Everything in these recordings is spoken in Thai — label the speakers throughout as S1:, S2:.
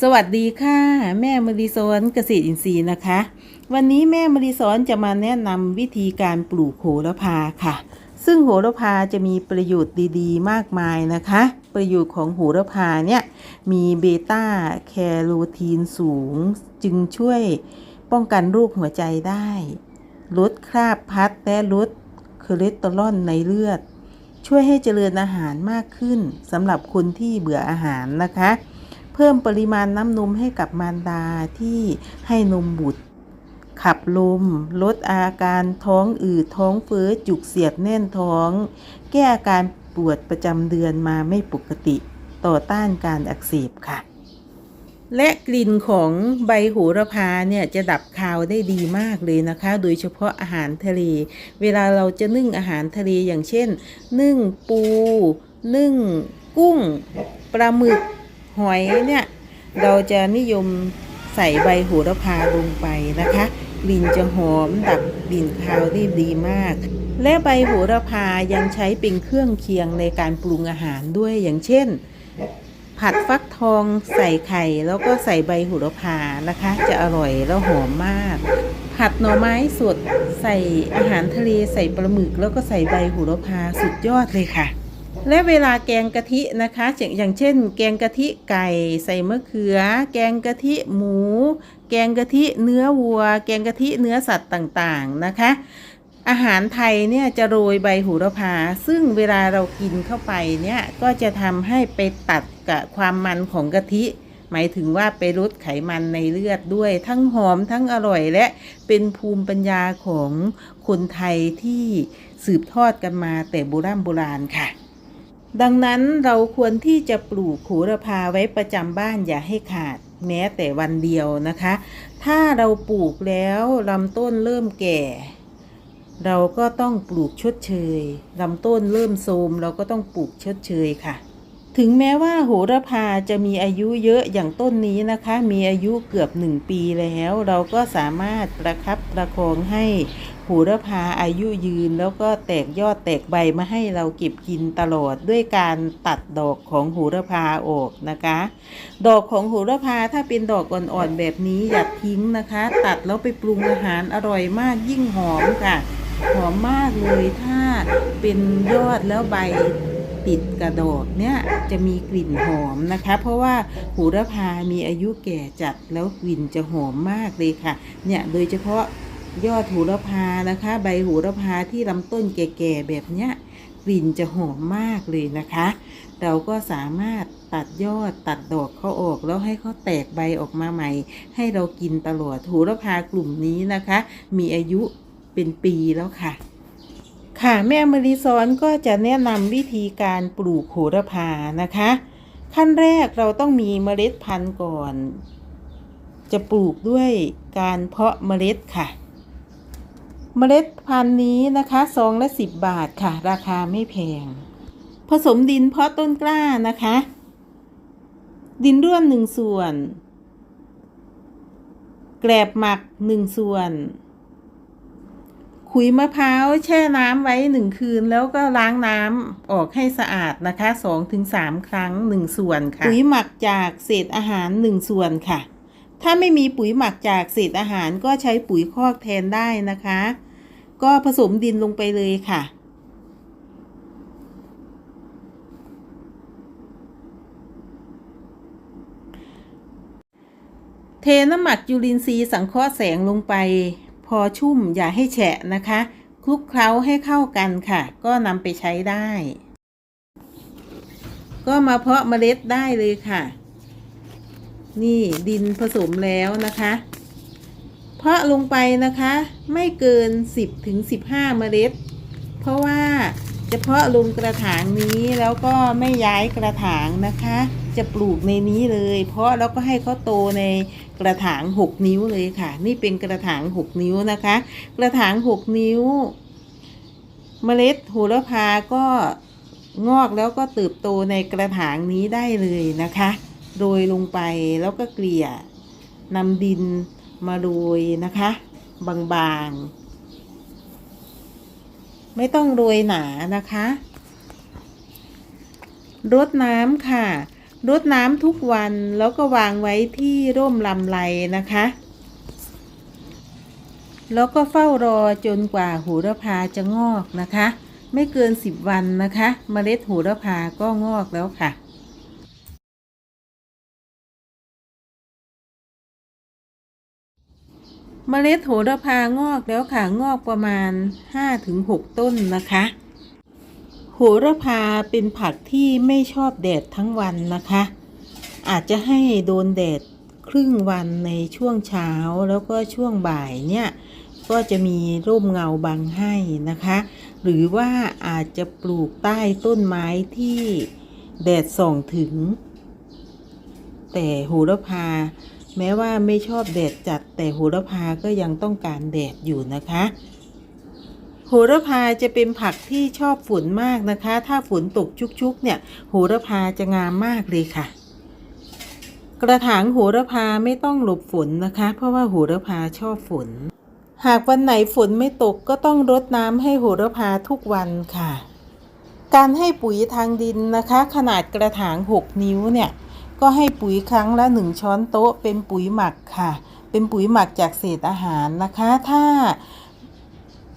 S1: สวัสดีค่ะ แม่มริสอนเกษตรอินทรีย์นะคะ วันนี้แม่มริสอนจะมาแนะนำวิธีการปลูกโหระพาค่ะ ซึ่งโหระพาจะมีประโยชน์ดีๆ มากมายนะคะ ประโยชน์ของโหระพาเนี่ยมีเบต้าแคโรทีนสูง จึงช่วยป้องกันโรคหัวใจได้ ลดคราบพัดและลดคอเลสเตอรอลในเลือด ช่วยให้เจริญอาหารมากขึ้นสำหรับคนที่เบื่ออาหารนะคะ เพิ่มปริมาณน้ำนมให้กับมารดาที่ให้นมบุตร ขับลม ลดอาการท้องอืดท้องเฟ้อจุกเสียดแน่นท้อง แก้อาการปวดประจำเดือนมาไม่ปกติ ต่อต้านการอักเสบค่ะ และกลิ่นของใบโหระพาเนี่ยจะดับคาวได้ดีมากเลยนะคะ โดยเฉพาะอาหารทะเล เวลาเราจะนึ่งอาหารทะเลอย่างเช่น นึ่งปู นึ่งกุ้ง ปลาหมึก หอยเนี่ยเราจะนิยมใส่ใบโหระพาลงไปนะคะกลิ่นจะหอมดับกลิ่นคาวได้ดีมาก และใบโหระพายังใช้เป็นเครื่องเคียงในการปรุงอาหารด้วยอย่างเช่น ผัดฟักทองใส่ไข่แล้วก็ใส่ใบโหระพานะคะ จะอร่อยแล้วหอมมาก ผัดหน่อไม้สดใส่อาหารทะเลใส่ปลาหมึก แล้วก็ใส่ใบโหระพาสุดยอดเลยค่ะ และเวลาแกงกะทินะคะอย่างเช่น แกงกะทิไก่ใส่มะเขือ แกงกะทิหมู แกงกะทิเนื้อวัว แกงกะทิเนื้อสัตว์ต่างๆนะคะ อาหารไทยเนี่ยจะโรยใบโหระพา ซึ่งเวลาเรากินเข้าไปเนี่ยก็จะทำให้ไปตัดกับความมันของกะทิ หมายถึงว่าไปลดไขมันในเลือดด้วย ทั้งหอมทั้งอร่อยและเป็นภูมิปัญญาของคนไทยที่สืบทอดกันมาแต่โบราณโบราณค่ะ ดังนั้นเราควรที่จะปลูกโหระพาไว้ประจำบ้านอย่าให้ขาดแม้แต่วันเดียวนะคะ ถ้าเราปลูกแล้วลำต้นเริ่มแก่ เราก็ต้องปลูกชดเชยลำต้นเริ่มโทรมเราก็ต้องปลูกชดเชยค่ะ ถึงแม้ว่าโหระพาจะมีอายุเยอะอย่างต้นนี้นะคะ มีอายุเกือบหนึ่งปีแล้ว เราก็สามารถประคับประคองให้ โหระพาอายุยืนแล้วก็แตกยอดแตกใบมาให้เราเก็บกินตลอดด้วยการตัดดอกของโหระพาออกนะคะ ดอกของโหระพาถ้าเป็นดอกอ่อนๆแบบนี้อย่าทิ้งนะคะ ตัดแล้วไปปรุงอาหารอร่อยมากยิ่งหอมค่ะ หอมมากเลยถ้าเป็นยอดแล้วใบติดกระดอกเนี่ยจะมีกลิ่นหอมนะคะ เพราะว่าโหระพามีอายุแก่จัดแล้วกลิ่นจะหอมมากเลยค่ะ เนี่ยโดยเฉพาะ ยอดโหระพานะคะ ใบโหระพาที่ลำต้นแก่ๆแบบเนี้ยกลิ่นจะหอมมากเลยนะคะ เราก็สามารถตัดยอดตัดดอกเขาออก แล้วให้เขาแตกใบออกมาใหม่ ให้เรากินตลอดโหระพากลุ่มนี้นะคะ มีอายุเป็นปีแล้วค่ะ ค่ะแม่มริซอนก็จะแนะนำวิธีการปลูกโหระพานะคะ ขั้นแรกเราต้องมีเมล็ดพันธุ์ก่อน จะปลูกด้วยการเพาะเมล็ดค่ะ เมล็ดพันธุ์นี้นะคะซองละสิบบาทค่ะ ราคาไม่แพง ผสมดินเพาะต้นกล้านะคะ ดินร่วนหนึ่งส่วน แกลบหมักหนึ่งส่วน ขุยมะพร้าวแช่น้ำไว้หนึ่งคืนแล้วก็ล้างน้ำออกให้สะอาดนะคะสองถึงสามครั้งหนึ่งส่วนค่ะปุ๋ยหมักจากเศษอาหารหนึ่งส่วนค่ะ ถ้าไม่มีปุ๋ยหมักจากเศษอาหารก็ใช้ปุ๋ยคอกแทนได้นะคะ ก็ผสมดินลงไปเลยค่ะ เทน้ำหมักจุลินทรีย์สังเคราะห์แสงลงไป พอชุ่มอย่าให้แฉะนะคะ คลุกเคล้าให้เข้ากันค่ะ ก็นำไปใช้ได้ ก็มาเพาะเมล็ดได้เลยค่ะ นี่ดินผสมแล้วนะคะ เพาะลงไปนะคะ ไม่เกิน 10ถึง15 เมล็ด เพราะว่าจะเพาะลงกระถางนี้แล้วก็ไม่ย้ายกระถางนะคะ จะปลูกในนี้เลย เพราะแล้วก็ให้เขาโตในกระถาง 6 นิ้วเลยค่ะ นี่เป็นกระถาง 6 นิ้วนะคะ กระถาง 6 นิ้ว เมล็ดโหระพาก็งอกแล้วก็เติบโตในกระถางนี้ได้เลยนะคะ โรยลงไปแล้วก็เกลี่ยนำดินมาโรยนะคะ บางๆ ไม่ต้องโรยหนานะคะรดน้ำค่ะรดน้ำทุกวันแล้วก็วางไว้ที่ร่มลำไรนะคะ แล้วก็เฝ้ารอจนกว่าโหระพาจะงอกนะคะ ไม่เกิน10วันนะคะเมล็ดโหระพาก็งอกแล้วค่ะ เมล็ดโหระพางอกแล้วค่ะงอกประมาณ 5-6 ต้นนะคะ โหระพาเป็นผักที่ไม่ชอบแดดทั้งวันนะคะ อาจจะให้โดนแดดครึ่งวันในช่วงเช้าแล้วก็ช่วงบ่ายเนี่ยก็จะมีร่มเงาบังให้นะคะ หรือว่าอาจจะปลูกใต้ต้นไม้ที่แดดส่องถึง แต่โหระพา แม้ว่าไม่ชอบแดดจัดแต่โหระพาก็ยังต้องการแดดอยู่นะคะ โหระพาจะเป็นผักที่ชอบฝนมากนะคะ ถ้าฝนตกชุกๆ เนี่ย โหระพาจะงามมากเลยค่ะ กระถางโหระพาไม่ต้องหลบฝนนะคะ เพราะว่าโหระพาชอบฝน หากวันไหนฝนไม่ตกก็ต้องรดน้ำให้โหระพาทุกวันค่ะ การให้ปุ๋ยทางดินนะคะ ขนาดกระถาง 6 นิ้วเนี่ย ก็ให้ปุ๋ยครั้งละ 1 ช้อนโต๊ะ เป็นปุ๋ยหมักค่ะ เป็นปุ๋ยหมักจากเศษอาหารนะคะ ถ้า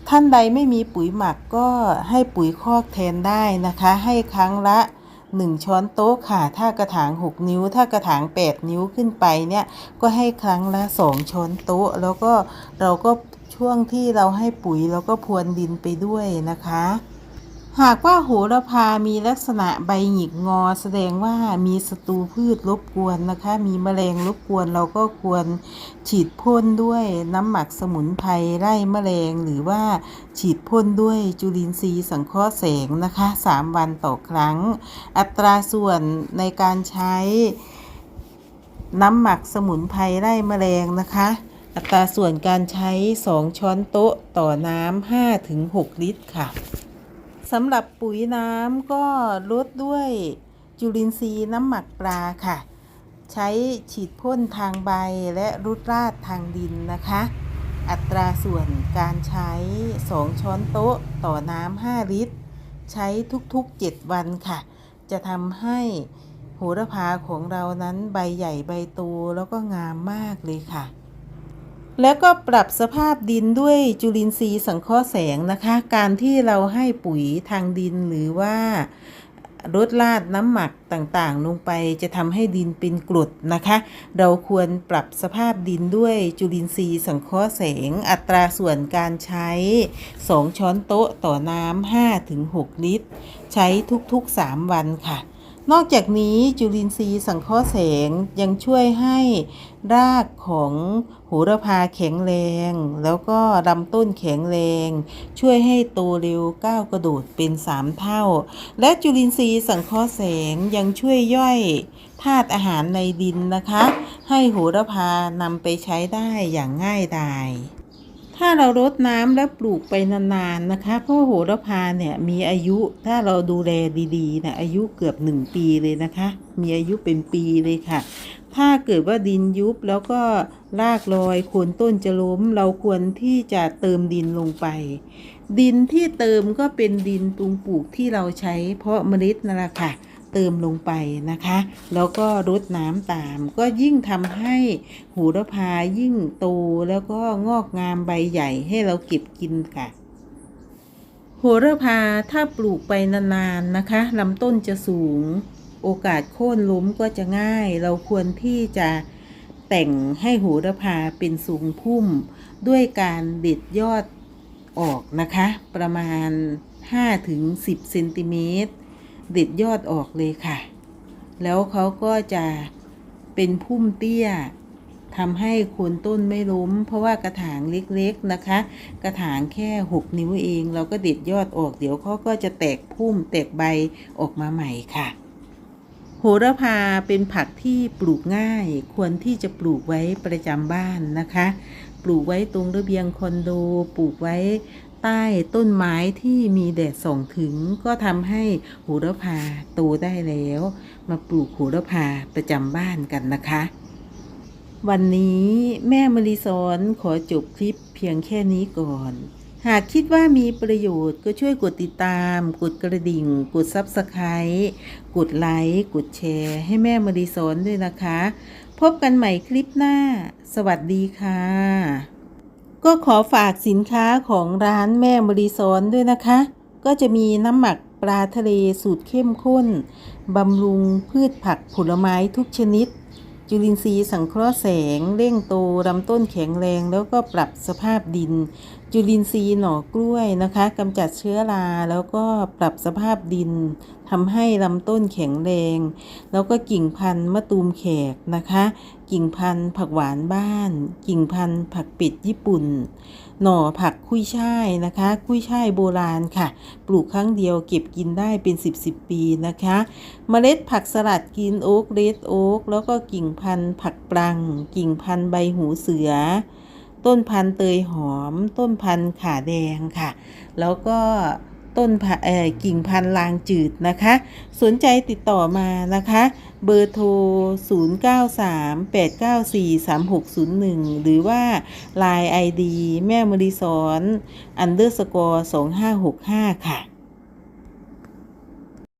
S1: ท่านใดไม่มีปุ๋ยหมักก็ให้ปุ๋ยคอกแทนได้นะคะ ให้ครั้งละ 1 ช้อนโต๊ะค่ะ ถ้ากระถาง 6 นิ้ว ถ้ากระถาง 8 นิ้วขึ้นไปเนี่ย ก็ให้ครั้งละ 2 ช้อนโต๊ะ แล้วก็เราก็ช่วงที่เราให้ปุ๋ยเราก็พรวนดินไปด้วยนะคะ หากว่าโหระพามีลักษณะใบหงิกงอ แสดงว่ามีศัตรูพืชรบกวนนะคะ มีแมลงรบกวนเราก็ควรฉีดพ่นด้วยน้ำหมักสมุนไพรไล่แมลง หรือว่าฉีดพ่นด้วยจุลินทรีย์สังเคราะห์แสงนะคะ 3 วันต่อครั้ง อัตราส่วนในการใช้ น้ำหมักสมุนไพรไล่แมลงนะคะอัตราส่วนการใช้ 2 ช้อนโต๊ะต่อน้ำ5-6 ลิตรค่ะ สำหรับปุ๋ยน้ำก็ลดด้วยจุลินทรีย์น้ำหมักปลาค่ะ ใช้ฉีดพ่นทางใบและรุดราดทางดินนะคะ อัตราส่วนการใช้ 2 ช้อนโต๊ะต่อน้ำ5ลิตร ใช้ทุกๆ 7 วันค่ะ จะทำให้โหระพาของเรานั้นใบใหญ่ใบโตแล้วก็งามมากเลยค่ะ แล้วก็ปรับสภาพดินด้วยจุลินทรีย์สังเคราะห์แสงนะคะ การที่เราให้ปุ๋ยทางดินหรือว่ารดราดน้ำหมักต่างๆ ลงไปจะทำให้ดินเป็นกรดนะคะ เราควรปรับสภาพดินด้วยจุลินทรีย์สังเคราะห์แสง อัตราส่วนการใช้ 2 ช้อนโต๊ะต่อน้ำ5-6 ลิตร ใช้ทุกๆ 3 วันค่ะ นอกจากนี้จุลินทรีย์สังเคราะห์แสงยังช่วยให้รากของโหระพาแข็งแรง แล้วก็ลำต้นแข็งแรง ช่วยให้โตเร็วก้าวกระโดดเป็น3เท่า และจุลินทรีย์สังเคราะห์แสงยังช่วยย่อยธาตุอาหารในดินนะคะ ให้โหระพานำไปใช้ได้อย่างง่ายดาย ถ้าเรารดน้ำและปลูกไปนานๆนะคะ เพราะโหระพาเนี่ยมีอายุถ้าเราดูแลดีๆนะอายุเกือบหนึ่งปีเลยนะคะ มีอายุเป็นปีเลยค่ะ ถ้าเกิดว่าดินยุบแล้วก็รากลอยโคนต้นจะล้ม เราควรที่จะเติมดินลงไป ดินที่เติมก็เป็นดินปรุงปลูกที่เราใช้เพราะเมล็ดนั่นแหละค่ะ เติมลงไปนะคะ แล้วก็รดน้ำตาม ก็ยิ่งทำให้โหระพายิ่งโตแล้วก็งอกงามใบใหญ่ให้เราเก็บกินค่ะโหระพาถ้าปลูกไปนานๆนะคะลำต้นจะสูง โอกาสโค่นล้มก็จะง่าย เราควรที่จะแต่งให้โหระพาเป็นสูงพุ่ม ด้วยการเด็ดยอดออกนะคะ ประมาณ 5-10เซนติเมตร ด็ดยอดออกเลยค่ะ แล้วเขาก็จะเป็นพุ่มเตี้ยทำให้โคนต้นไม่ล้ม เพราะว่ากระถางเล็กๆนะคะ กระถางแค่ 6 นิ้วเอง เราก็เด็ดยอดออก เดี๋ยวเขาก็จะแตกพุ่มแตกใบออกมาใหม่ค่ะ โหระพาเป็นผักที่ปลูกง่าย ควรที่จะปลูกไว้ประจำบ้านนะคะ ปลูกไว้ตรงระเบียงคอนโด ปลูกไว้ ต้ต้นไม้ที่มีแดดส่องถึง ก็ทำให้โหระพาโตได้แล้ว มาปลูกโหระพาประจำบ้านกันนะคะ วันนี้แม่มริสอนขอจบคลิปเพียงแค่นี้ก่อน หากคิดว่ามีประโยชน์ก็ช่วยกดติดตาม กดกระดิ่ง กด Subscribe กดไลค์ กดแชร์ ให้แม่มารีสอนด้วยนะคะ พบกันใหม่คลิปหน้า สวัสดีค่ะ ก็ขอฝากสินค้าของร้านแม่มารีสอนด้วยนะคะ ก็จะมีน้ำหมักปลาทะเลสูตรเข้มข้น บำรุงพืชผักผลไม้ทุกชนิด จุลินทรีย์สังเคราะห์แสง เร่งโตลำต้นแข็งแรงแล้วก็ปรับสภาพดิน จุลินทรีย์หน่อกล้วยนะคะกำจัดเชื้อราแล้วก็ปรับสภาพดินทำให้ลำต้นแข็งแรง แล้วก็กิ่งพันธุ์มะตูมแขกนะคะ กิ่งพันธุ์ผักหวานบ้าน กิ่งพันธุ์ผักป็ดญี่ปุ่น หน่อผักคุยช่ายนะคะ คุยช่ายโบราณค่ะ ปลูกครั้งเดียวเก็บกินได้เป็น 10บสปีนะคะเมล็ดผักสลัดกินโอ๊กเรดโอ๊กแล้วก็กิ่งพันธุ์ผักปรัง กิ่งพันธุ์ใบหูเสือ ต้นพันธุ์เตยหอม ต้นพันธุ์ขาแดงค่ะ แล้วก็ต้นพันธุ์เอ่อกิ่งพันธุ์ลางจืดนะคะ สนใจติดต่อมานะคะ เบอร์โทร 0938943601 หรือว่า Line ID แม่มริสอน underscore 2565 ค่ะ